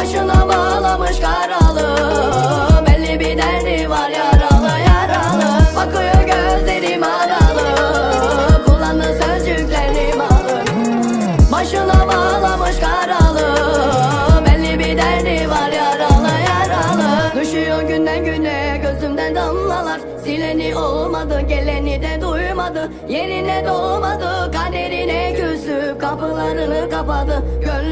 bağlamış karalı. Belli bir derdi var yaralı yaralı. Bakıyor gözlerim aralı Kullandığı sözcüklerim alır Başına bağlamış karalı. Belli bir derdi var yaralı yaralı. Düşüyor günden güne gözümden damlalar. Sileni olmadı geleni de duymadı. Yerine doğmadı kaderine küsüp Kapılarını kapadı. Gönlüm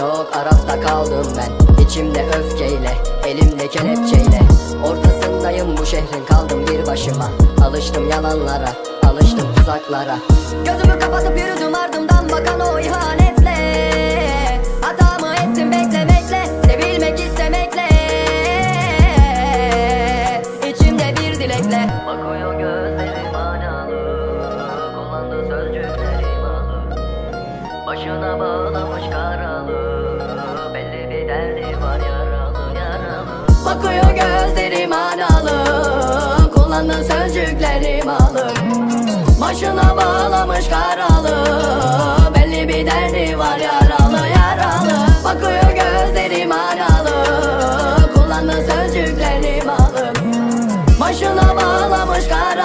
Yok Arafta kaldım ben. İçimde öfkeyle Elimde kelepçeyle. Ortasındayım bu şehrin kaldım bir başıma. Alıştım yalanlara Alıştım tuzaklara. Gözümü kapatıp yürüdüm ardımdan bakan o ihanetle. Hatamı ettim beklemekle Sevilmek istemekle. İçimde bir dilekle. Bakıyor gözlerim Başına bağlamış karalı. Belli bir derdi var yaralı yaralı. Bakıyor gözlerim analı. Kullandığı sözcüklerim alım Başına bağlamış karalı. Belli bir derdi var yaralı yaralı. Bakıyor gözlerim analı. Kullandığı sözcüklerim alım Başına bağlamış karalı.